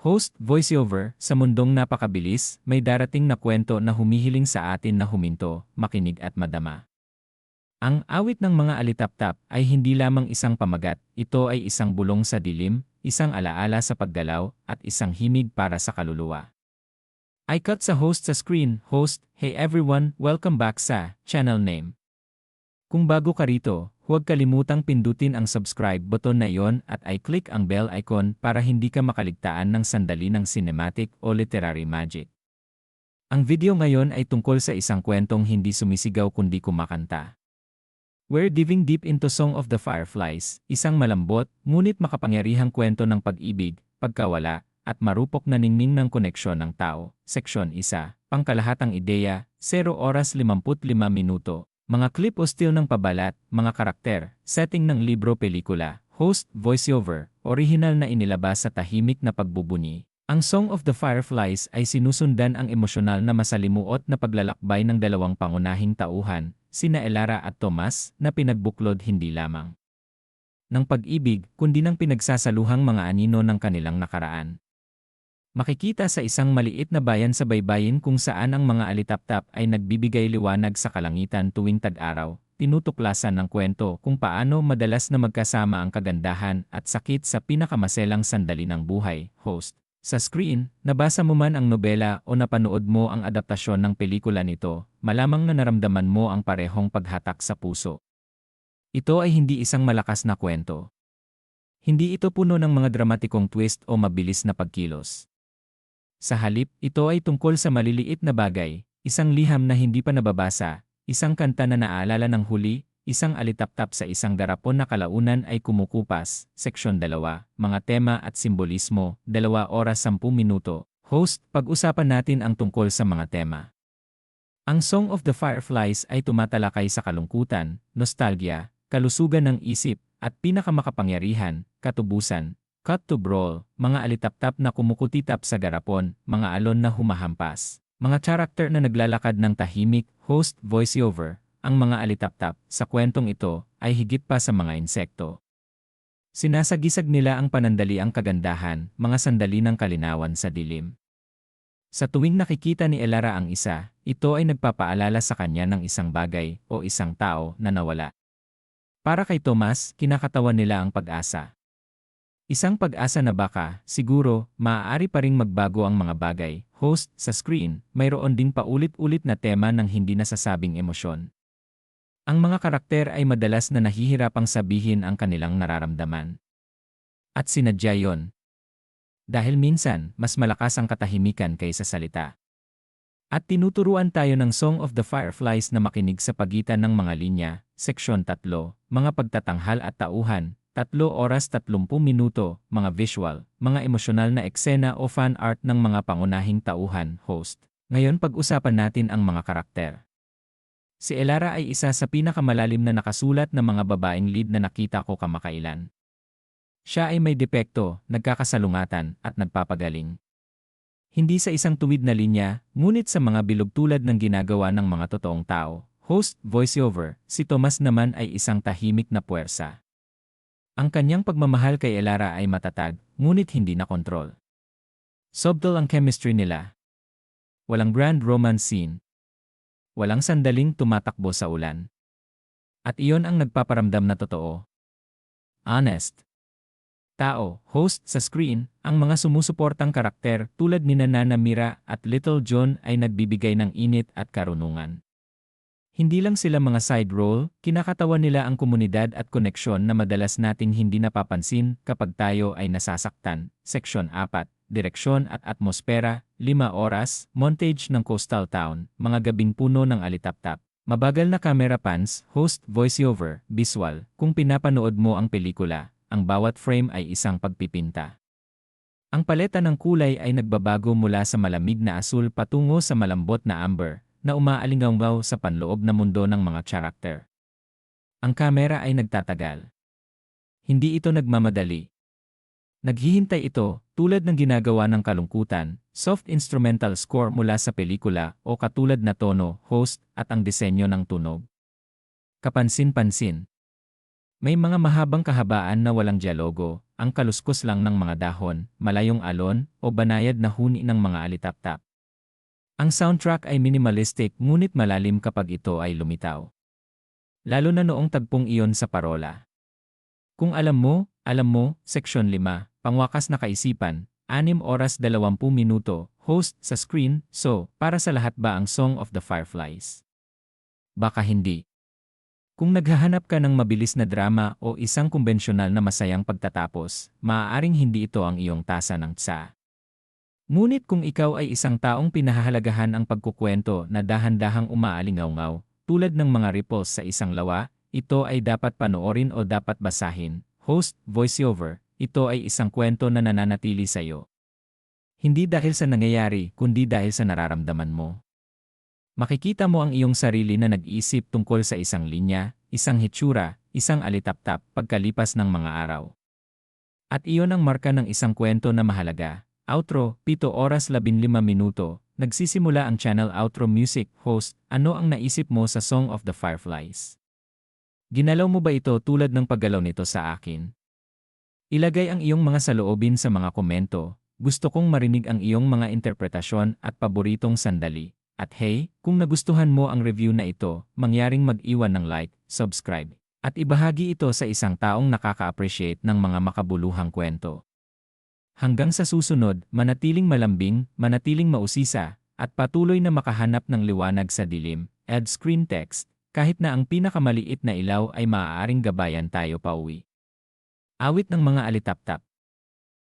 Host, voiceover, sa mundong napakabilis, may darating na kwento na humihiling sa atin na huminto, makinig at madama. Ang awit ng mga alitaptap ay hindi lamang isang pamagat, ito ay isang bulong sa dilim, isang alaala sa paggalaw, at isang himig para sa kaluluwa. I cut sa host sa screen, host, hey everyone, welcome back sa channel name. Kung bago ka rito, huwag kalimutang pindutin ang subscribe button na iyon at i-click ang bell icon para hindi ka makaligtaan ng sandali ng cinematic o literary magic. Ang video ngayon ay tungkol sa isang kwentong hindi sumisigaw kundi kumakanta. We're diving deep into Song of the Fireflies, isang malambot, ngunit makapangyarihang kwento ng pag-ibig, pagkawala, at marupok na ningning ng koneksyon ng tao. Seksyon 1, Pangkalahatang Ideya, 0 oras 55 minuto. Mga clip o still ng pabalat, mga karakter, setting ng libro-pelikula, host, voiceover, original na inilabas sa tahimik na pagbubuni. Ang Song of the Fireflies ay sinusundan ang emosyonal na masalimuot na paglalakbay ng dalawang pangunahing tauhan, sina Elara at Tomas, na pinagbuklod hindi lamang ng pag-ibig, kundi ng pinagsasaluhang mga anino ng kanilang nakaraan. Makikita sa isang maliit na bayan sa baybayin kung saan ang mga alitaptap ay nagbibigay liwanag sa kalangitan tuwing tag-araw, tinutuklasan ng kwento kung paano madalas na magkasama ang kagandahan at sakit sa pinakamaselang sandali ng buhay, host. Sa screen, nabasa mo man ang nobela o napanood mo ang adaptasyon ng pelikula nito, malamang na naramdaman mo ang parehong paghatak sa puso. Ito ay hindi isang malakas na kwento. Hindi ito puno ng mga dramatikong twist o mabilis na pagkilos. Sa halip, ito ay tungkol sa maliliit na bagay, isang liham na hindi pa nababasa, isang kanta na naalala ng huli, isang alitaptap sa isang darapon na kalaunan ay kumukupas, seksyon 2, mga tema at simbolismo, 2 oras 10 minuto. Host, pag-usapan natin ang tungkol sa mga tema. Ang Song of the Fireflies ay tumatalakay sa kalungkutan, nostalgia, kalusugan ng isip, at pinakamakapangyarihan, katubusan, cut to brawl, mga alitaptap na kumukutitap sa garapon, mga alon na humahampas. Mga character na naglalakad ng tahimik, host, voiceover, ang mga alitaptap sa kwentong ito ay higit pa sa mga insekto. Sinasagisag nila ang panandali ang kagandahan, mga sandali ng kalinawan sa dilim. Sa tuwing nakikita ni Elara ang isa, ito ay nagpapaalala sa kanya ng isang bagay o isang tao na nawala. Para kay Tomas, kinakatawan nila ang pag-asa. Isang pag-asa na baka, siguro, maaari pa ring magbago ang mga bagay. Host, sa screen, mayroon ding paulit-ulit na tema ng hindi nasasabing emosyon. Ang mga karakter ay madalas na nahihirapang sabihin ang kanilang nararamdaman. At sinadya yon. Dahil minsan, mas malakas ang katahimikan kaysa salita. At tinuturuan tayo ng Song of the Fireflies na makinig sa pagitan ng mga linya, Seksyon 3, mga pagtatanghal at tauhan, 3 oras 30 minuto, mga visual, mga emosyonal na eksena o fan art ng mga pangunahing tauhan, host. Ngayon pag-usapan natin ang mga karakter. Si Elara ay isa sa pinakamalalim na nakasulat na mga babaeng lead na nakita ko kamakailan. Siya ay may depekto, nagkakasalungatan, at nagpapagaling. Hindi sa isang tuwid na linya, ngunit sa mga bilog tulad ng ginagawa ng mga totoong tao. Host, voiceover, si Thomas naman ay isang tahimik na puwersa. Ang kanyang pagmamahal kay Elara ay matatag, ngunit hindi na kontrol. Subtle ang chemistry nila. Walang grand romance scene. Walang sandaling tumatakbo sa ulan. At iyon ang nagpaparamdam na totoo. Honest. Tao, host sa screen, ang mga sumusuportang karakter tulad ni Nana Mira at Little John ay nagbibigay ng init at karunungan. Hindi lang sila mga side role, kinakatawan nila ang komunidad at koneksyon na madalas nating hindi napapansin kapag tayo ay nasasaktan. Seksyon 4, Direksyon at Atmosfera, 5 oras, montage ng coastal town, mga gabing puno ng alitaptap. Mabagal na camera pans, host, voiceover, visual, kung pinapanood mo ang pelikula, ang bawat frame ay isang pagpipinta. Ang paleta ng kulay ay nagbabago mula sa malamig na asul patungo sa malambot na amber, na umaalingangwaw sa panloob na mundo ng mga karakter. Ang kamera ay nagtatagal. Hindi ito nagmamadali. Naghihintay ito, tulad ng ginagawa ng kalungkutan, soft instrumental score mula sa pelikula o katulad na tono, host, at ang disenyo ng tunog. Kapansin-pansin. May mga mahabang kahabaan na walang dialogo, ang kaluskos lang ng mga dahon, malayong alon, o banayad na huni ng mga alitaptap. Ang soundtrack ay minimalistic ngunit malalim kapag ito ay lumitaw. Lalo na noong tagpong iyon sa parola. Kung alam mo, alam mo, Seksyon 5, Pangwakas na Kaisipan, 6 oras 20 minuto, host sa screen, so, para sa lahat ba ang Song of the Fireflies? Baka hindi. Kung naghahanap ka ng mabilis na drama o isang kumbensyonal na masayang pagtatapos, maaaring hindi ito ang iyong tasa ng tsa. Ngunit kung ikaw ay isang taong pinahahalagahan ang pagkukwento na dahan-dahang umaalingaw tulad ng mga ripples sa isang lawa, ito ay dapat panoorin o dapat basahin. Host, voiceover, ito ay isang kwento na nananatili sa iyo. Hindi dahil sa nangyayari, kundi dahil sa nararamdaman mo. Makikita mo ang iyong sarili na nag-iisip tungkol sa isang linya, isang hitsura, isang alitaptap pagkalipas ng mga araw. At iyon ang marka ng isang kwento na mahalaga. Outro, 7 oras 15 minuto, nagsisimula ang channel Outro Music host, ano ang naisip mo sa Song of the Fireflies? Ginalaw mo ba ito tulad ng paggalaw nito sa akin? Ilagay ang iyong mga saloobin sa mga komento, gusto kong marinig ang iyong mga interpretasyon at paboritong sandali. At hey, kung nagustuhan mo ang review na ito, mangyaring mag-iwan ng like, subscribe, at ibahagi ito sa isang taong nakaka-appreciate ng mga makabuluhang kwento. Hanggang sa susunod, manatiling malambing, manatiling mausisa, at patuloy na makahanap ng liwanag sa dilim, add screen text, kahit na ang pinakamaliit na ilaw ay maaaring gabayan tayo pauwi. Awit ng mga alitaptap